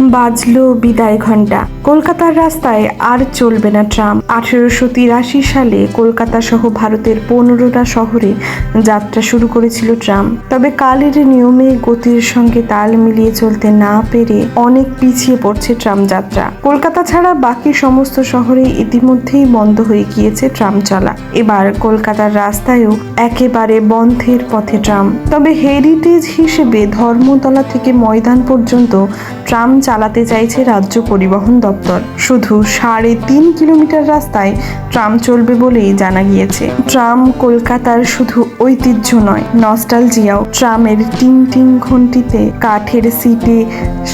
বাজলো বিদায় ঘণ্টা কলকাতার রাস্তায় আর চলবে না ট্রাম। আঠেরোশো তিরাশি সালে কলকাতা সহ ভারতের পনেরোটা শহরে যাত্রা শুরু করেছিল ট্রাম। তবে কালের নিয়মে গতির সঙ্গে তাল মিলিয়ে চলতে না পেরে অনেক পিছিয়ে পড়ছে ট্রাম যাত্রা। কলকাতা ছাড়া বাকি সমস্ত শহরে ইতিমধ্যেই বন্ধ হয়ে গিয়েছে ট্রাম চলা। এবার কলকাতার রাস্তায়ও একেবারে বন্ধের পথে ট্রাম। তবে হেরিটেজ হিসেবে ধর্মতলা থেকে ময়দান পর্যন্ত ট্রাম চালাতে চাইছে রাজ্য পরিবহন দপ্তর। শুধু সাড়ে তিন কিলোমিটার রাস্তায় ট্রাম চলবে বলেই জানা গিয়েছে। ট্রাম কলকাতার শুধু ঐতিহ্য নয়, নস্টালজিয়াও। ট্রামের টিং টিং ঘন্টিতে কাঠের সিটে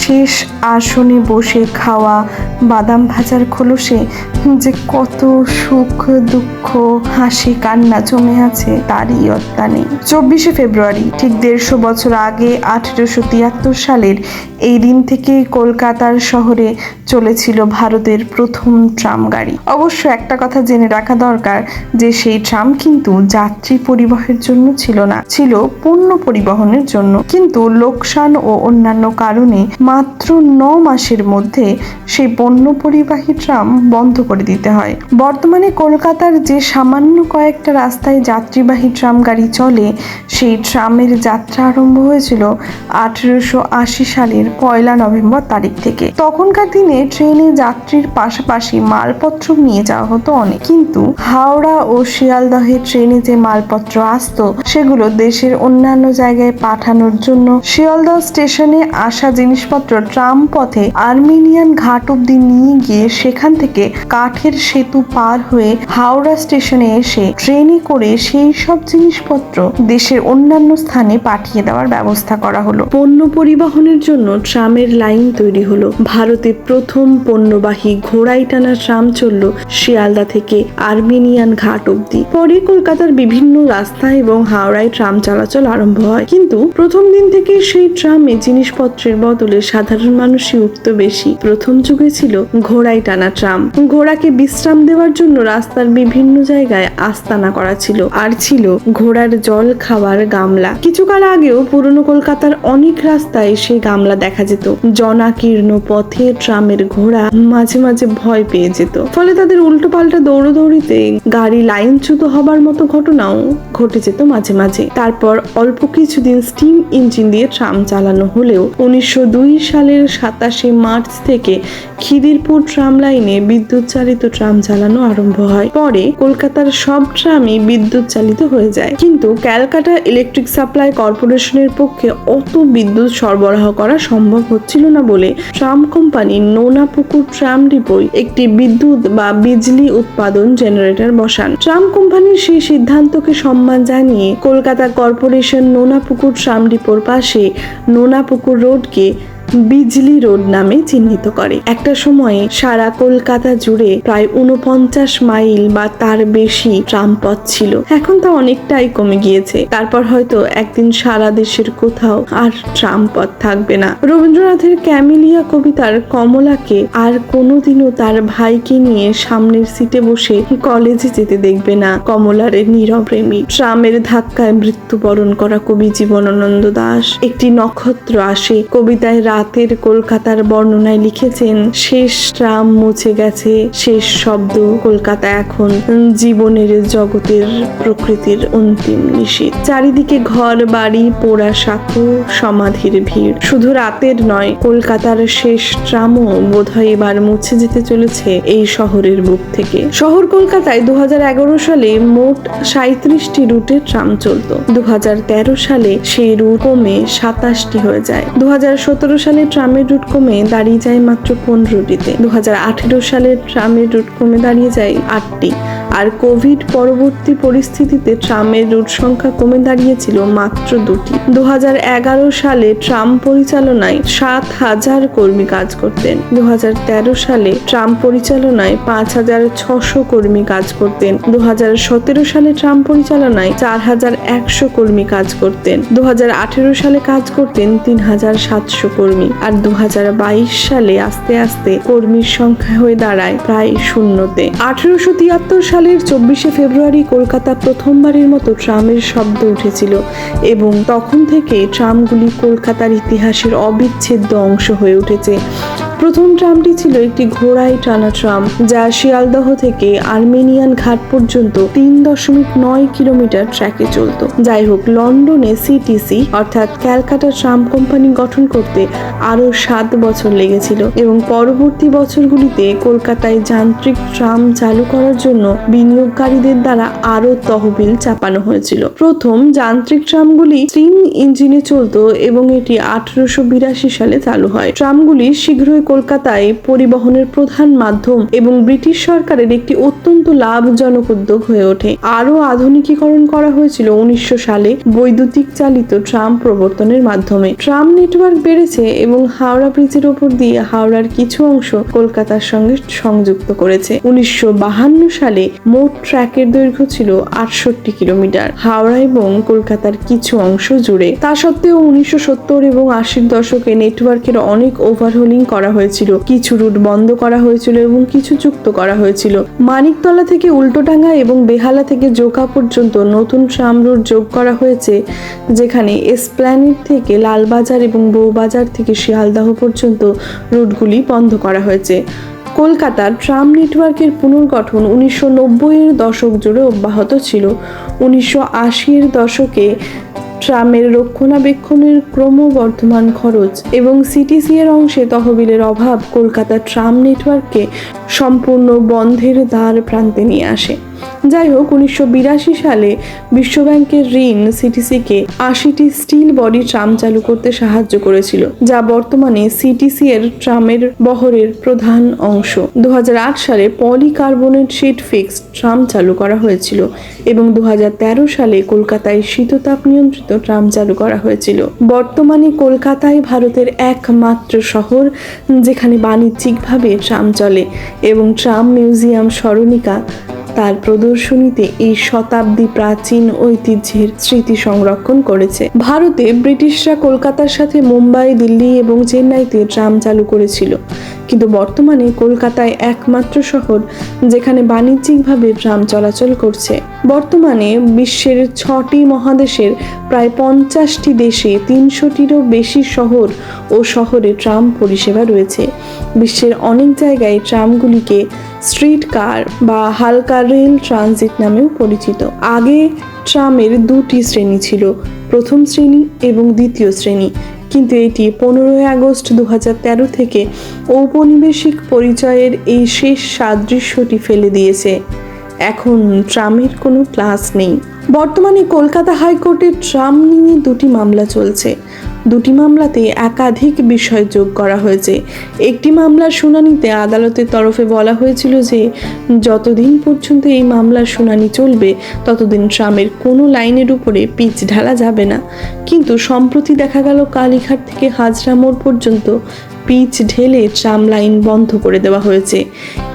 শেষ আসনে বসে খাওয়া, বাদাম ভাজার খোলসে যে কত সুখ, দুঃখ, হাসি, কান্না জমে আছে তারই অত্যা নেই চব্বিশে ফেব্রুয়ারি, ঠিক দেড়শো বছর আগে আঠেরোশো তিয়াত্তর সালের এই দিন থেকেই কলকাতার শহরে চলেছিল ভারতের প্রথম ট্রাম গাড়ি অবশ্য একটা কথা জেনে রাখা দরকার যে সেই ট্রাম কিন্তু যাত্রী পরিবহনের জন্য ছিল না, ছিল পণ্য পরিবহনের জন্য। কিন্তু লোকসান ও অন্যান্য কারণে মাত্র ন মাসের মধ্যে সেই পণ্য পরিবাহী ট্রাম বন্ধ করে দিতে হয়। বর্তমানে কলকাতার যে সামান্য কয়েকটা রাস্তায় যাত্রীবাহী ট্রাম গাড়ি চলে, সেই ট্রামের যাত্রা আরম্ভ হয়েছিল আঠেরোশো আশি সালের পয়লা নভেম্বর তারিখ থেকে। তখনকার দিনে ট্রেনে যাত্রীর পাশাপাশি মালপত্র নিয়ে যাওয়া হতো অনেক। কিন্তু হাওড়া ও শিয়ালদহে ট্রেনে যে মালপত্র আসতো, সেগুলো দেশের অন্যান্য জায়গায় পাঠানোর জন্য শিয়ালদহ স্টেশনে আসা জিনিসপত্র ট্রাম পথে আর্মেনিয়ান ঘাট অব্দি নিয়ে গিয়ে সেখান থেকে কাঠের সেতু পার হয়ে হাওড়া স্টেশনে এসে ট্রেনে করে সেই সব জিনিসপত্র দেশের অন্যান্য স্থানে পাঠিয়ে দেওয়ার ব্যবস্থা করা হলো। পণ্য পরিবহনের জন্য ট্রামের লাইন তৈরি হলো। ভারতে প্রথম পণ্যবাহী ঘোড়াই টানা ট্রাম চলল শিয়ালদা থেকে আর্মেনিয়ান ঘাট অব্দি পরে কলকাতার বিভিন্ন রাস্তা এবং হাওড়ায় ট্রাম চলাচল আরম্ভ হয়। কিন্তু প্রথম দিন থেকে সেই ট্রামে জিনিসপত্রের বদলে সাধারণ মানুষই উঠত বেশি। প্রথম যুগে ছিল ঘোড়াই টানা ট্রাম। ঘোড়াকে বিশ্রাম দেওয়ার জন্য রাস্তার বিভিন্ন জায়গায় আস্তানা করা ছিল আর ছিল ঘোড়ার জল খাওয়ার গামলা। কিছুকাল আগেও পুরনো কলকাতার অনেক রাস্তায় সেই গামলা দেখা যেত। জনাকীর্ণ পথে ট্রামের ঘোড়া মাঝে মাঝে ভয় পেয়ে যেত। ফলে তাদের উল্টো পাল্টা দৌড়দৌড়িতে গাড়ি লাইনচ্যুত হবার মতো ঘটনাও ঘটে যেত মাঝে মাঝে। তারপর অল্প কিছুদিন স্টিম ইঞ্জিন দিয়ে ট্রাম চালানো হলেও উনিশশো দুই সালের সাতাশে মার্চ থেকে খিদিরপুর ট্রাম লাইনে বিদ্যুৎ চালিত ট্রাম চালানো আরম্ভ হয়। পরে কলকাতার সব ট্রামই বিদ্যুৎ চালিত হয়ে যায়। কিন্তু ক্যালকাটা ইলেকট্রিক সাপ্লাই কর্পোরেশনের পক্ষে অত বিদ্যুৎ সরবরাহ করা সম্ভব হচ্ছিল না বলে ট্রাম কোম্পানি নোনা পুকুর ট্রাম ডিপোয় একটি বিদ্যুৎ বা বিজলি উৎপাদন জেনারেটর বসান। ট্রাম কোম্পানির সেই সিদ্ধান্তকে সম্মান জানিয়ে কলকাতা কর্পোরেশন নোনাপুকুর ট্রাম ডিপোর পাশে নোনাপুকুর রোডকে বিজলি রোড নামে চিহ্নিত করে। একটা সময়ে সারা কলকাতা জুড়ে প্রায় উনপঞ্চাশ মাইল বা তার বেশি ট্রাম পথ ছিল। এখন তা অনেকটাই কমে গিয়েছে। তারপর হয়তো একদিন সারা দেশের কোথাও আর ট্রাম পথ থাকবে না। রবীন্দ্রনাথের ক্যামিলিয়া কবিতার কমলাকে আর কোনোদিনও তার ভাইকে নিয়ে সামনের সিটে বসে কলেজে যেতে দেখবে না কমলার নীরব প্রেমী। ট্রামের ধাক্কায় মৃত্যুবরণ করা কবি জীবনানন্দ দাস। একটি নক্ষত্র আসে কবিতায় রাতের কলকাতার বর্ণনায় লিখেছেন, শেষ ট্রাম মুছে গেছে, শেষ শব্দ কলকাতা এখন জীবনের জগতের প্রকৃতির অন্তিম নিশীথ। চারিদিকে ঘর, বাড়ি, পোড়া সাঁকো, সমাধির ভিড়। শুধু রাতের নয়, কলকাতার শেষ ট্রামও বোধহয় এবার মুছে যেতে চলেছে এই শহরের বুক থেকে। শহর কলকাতায় দু হাজার এগারো সালে মোট সাঁত্রিশটি রুটে ট্রাম চলত। দু সালে সেই রুট কমে সাতাশটি হয়ে যায়। দু সালে ট্রামের রুট কমে দাঁড়িয়ে যায় মাত্র পনেরোটিতে। দু সালে ট্রামের রুট কমে দাঁড়িয়ে যায় আটটি। আর কোভিড পরবর্তী পরিস্থিতিতে ট্রামের রুট সংখ্যা কমে দাঁড়িয়েছিল মাত্র দুটি। দু হাজার এগারো সালে ট্রাম পরিচালনায় সাত হাজার কর্মী কাজ করতেন। দু হাজার তেরো সালে ট্রাম পরিচালনায় পাঁচ হাজার ছশো কর্মী কাজ করতেন। দু হাজার সতেরো সালে ট্রাম পরিচালনায় চার হাজার একশো কর্মী কাজ করতেন। দু হাজার আঠেরো সালে কাজ করতেন তিন হাজার সাতশো কর্মী। আর দু হাজার বাইশ সালে আস্তে আস্তে কর্মীর সংখ্যা হয়ে দাঁড়ায় প্রায় শূন্যতে। আঠেরোশো তিয়াত্তর সালের চব্বিশে ফেব্রুয়ারি কলকাতা প্রথমবারের মতো ট্রামের শব্দ উঠেছিল এবং তখন থেকে ট্রামগুলি কলকাতার ইতিহাসের অবিচ্ছেদ্য অংশ হয়ে উঠেছে। প্রথম ট্রামটি ছিল একটি ঘোড়ায় টানা ট্রাম, যা শিয়ালদহ থেকে আর্মেনিয়ান ঘাট পর্যন্ত তিন দশমিক নয় কিলোমিটার ট্র্যাকে চলত। যাই হোক, লন্ডনে সিটিসি অর্থাৎ ক্যালকাটা ট্রাম কোম্পানি গঠন করতে আরও সাত বছর লেগেছিল এবং পরবর্তী বছরগুলিতে কলকাতায় যান্ত্রিক ট্রাম চালু করার জন্য বিনিয়োগকারীদের দ্বারা আরও তহবিল চাপানো হয়েছিল। প্রথম যান্ত্রিক ট্রামগুলি স্টিম ইঞ্জিনে চলত এবং এটি আঠারোশো বিরাশি সালে চালু হয়। ট্রামগুলি শীঘ্রই কলকাতায় পরিবহনের প্রধান মাধ্যম এবং ব্রিটিশ সরকারের একটি অত্যন্ত লাভজনক উদ্যোগ হয়ে ওঠে। আরও আধুনিকীকরণ করা হয়েছিল উনিশশো সালে বৈদ্যুতিক চালিত ট্রাম প্রবর্তনের মাধ্যমে। ট্রাম নেটওয়ার্ক বেড়েছে এবং হাওড়া ব্রিজের ওপর দিয়ে হাওড়ার কিছু অংশ কলকাতার সঙ্গে সংযুক্ত করেছে। উনিশশো সালে মোট ট্র্যাকের দৈর্ঘ্য ছিল আটষট্টি কিলোমিটার। হাওড়া এবং কলকাতার কিছু অংশ জুড়ে। তা সত্ত্বেও উনিশশো সত্তর এবং আশির দশকে নেটওয়ার্কের অনেক ওভারহোলিং করা হয়েছিল, কিছু রুট বন্ধ করা হয়েছিল এবং কিছু যুক্ত করা হয়েছিল। মানিকতলা থেকে উল্টোডাঙ্গা এবং বেহালা থেকে জোকা পর্যন্ত নতুন ট্রাম রুট যোগ করা হয়েছে, যেখানে এসপ্ল্যানেড থেকে লালবাজার এবং বউবাজার থেকে শিয়ালদাহ পর্যন্ত রুটগুলি বন্ধ করা হয়েছে। কলকাতার ট্রাম নেটওয়ার্কের পুনর্গঠন উনিশশো নব্বইয়ের দশক জুড়ে অব্যাহত ছিল। উনিশশো আশির দশকে ট্রামের রক্ষণাবেক্ষণের ক্রমবর্ধমান খরচ এবং সিটিসি এর অংশে তহবিলের অভাব কলকাতা ট্রাম নেটওয়ার্ককে সম্পূর্ণ বন্ধের দ্বার প্রান্তে নিয়ে আসে। যাই হোক উনিশশো বিরাশি সালে বিশ্বব্যাংকের ঋণ সিটিসিকে আশিটি স্টিল বডি ট্রাম চালু করতে সাহায্য করেছিল, যা বর্তমানে সিটিসি এর ট্রামের বহরের প্রধান অংশ। দু হাজার আট সালে পলিকার্বনেট শিট ফিক্সড ট্রাম চালু করা হয়েছিল এবং দু হাজার তেরো সালে কলকাতায় শীততাপ নিয়ন্ত্রিত ট্রাম চালু করা হয়েছিল। বর্তমানে কলকাতায় ভারতের একমাত্র শহর, যেখানে বাণিজ্যিকভাবে ট্রাম চলে এবং ট্রাম মিউজিয়াম স্মরণিকা তার প্রদর্শনীতে এই শতাব্দী প্রাচীন ঐতিহ্যের স্মৃতি সংরক্ষণ করেছে। ভারতে ব্রিটিশরা কলকাতার সাথে মুম্বাই, দিল্লি এবং চেন্নাইতে ট্রাম চালু করেছিল। কিন্তু বর্তমানে কলকাতায় একমাত্র শহর যেখানে বাণিজ্যিকভাবে ট্রাম চলাচল করছে। বর্তমানে বিশ্বের ছটি মহাদেশের প্রায় পঞ্চাশটি দেশে তিনশোটিরও বেশি শহর ও শহরে ট্রাম পরিষেবা রয়েছে। বিশ্বের অনেক জায়গায় ট্রামগুলিকে স্ট্রিট কার বা হালকা রেল ট্রানজিট নামেও পরিচিত। আগে ট্রামের দুটি শ্রেণি ছিল, প্রথম শ্রেণি এবং দ্বিতীয় শ্রেণি। কিন্তু এটি পনেরোই আগস্ট দু থেকে ঔপনিবেশিক পরিচয়ের এই শেষ সাদৃশ্যটি ফেলে দিয়েছে। এখন ট্রামের কোনো ক্লাস নেই। বর্তমানে কলকাতা হাইকোর্টে ট্রাম নিয়ে দুটি মামলা চলছে। দুটি মামলাতে একাধিক বিষয় যোগ করা হয়েছে। একটি মামলার শুনানিতে আদালতের তরফে বলা হয়েছিল যে, যতদিন পর্যন্ত এই মামলার শুনানি চলবে, ততদিন ট্রামের কোনো লাইনের উপরে পিচ ঢালা যাবে না। কিন্তু সম্প্রতি দেখা গেল কালীঘাট থেকে হাজরা মোড় পর্যন্ত পিচ ঢেলে ট্রাম লাইন বন্ধ করে দেওয়া হয়েছে।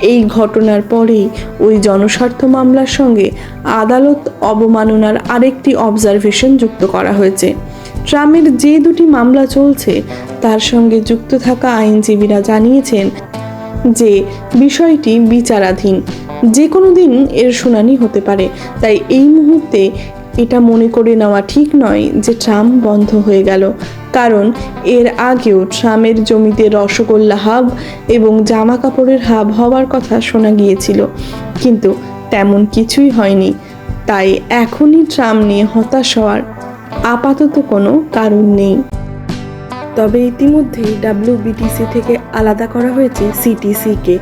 এই ঘটনার পরেই ওই জনস্বার্থ মামলার সঙ্গে আদালত অবমাননার আরেকটি অবজারভেশন যুক্ত করা হয়েছে। ট্রামের যে দুটি মামলা চলছে, তার সঙ্গে যুক্ত থাকা আইনজীবীরা জানিয়েছেন যে বিষয়টি বিচারাধীন। যে কোনো দিন এর শুনানি হতে পারে। তাই এই মুহূর্তে এটা মনে করে নেওয়া ঠিক নয় যে ট্রাম বন্ধ হয়ে গেল। কারণ এর আগেও ট্রামের জমিতে রসগোল্লা হাব এবং জামা কাপড়ের হাব হওয়ার কথা শোনা গিয়েছিল। কিন্তু তেমন কিছুই হয়নি। তাই এখনই ট্রাম নিয়ে হতাশ হওয়ার আপাতত কোনো কারণ নেই। তবে ইতিমধ্যেই ডাব্লিউবিটিসি থেকে আলাদা করা হয়েছে সিটিসিকে।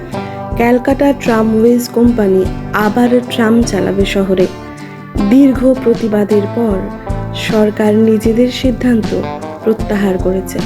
ক্যালকাটা ট্রামওয়েজ কোম্পানি আবার ট্রাম চালাবে শহরে। দীর্ঘ প্রতিবাদের পর সরকার নিজেদের সিদ্ধান্ত প্রত্যাহার করেছে।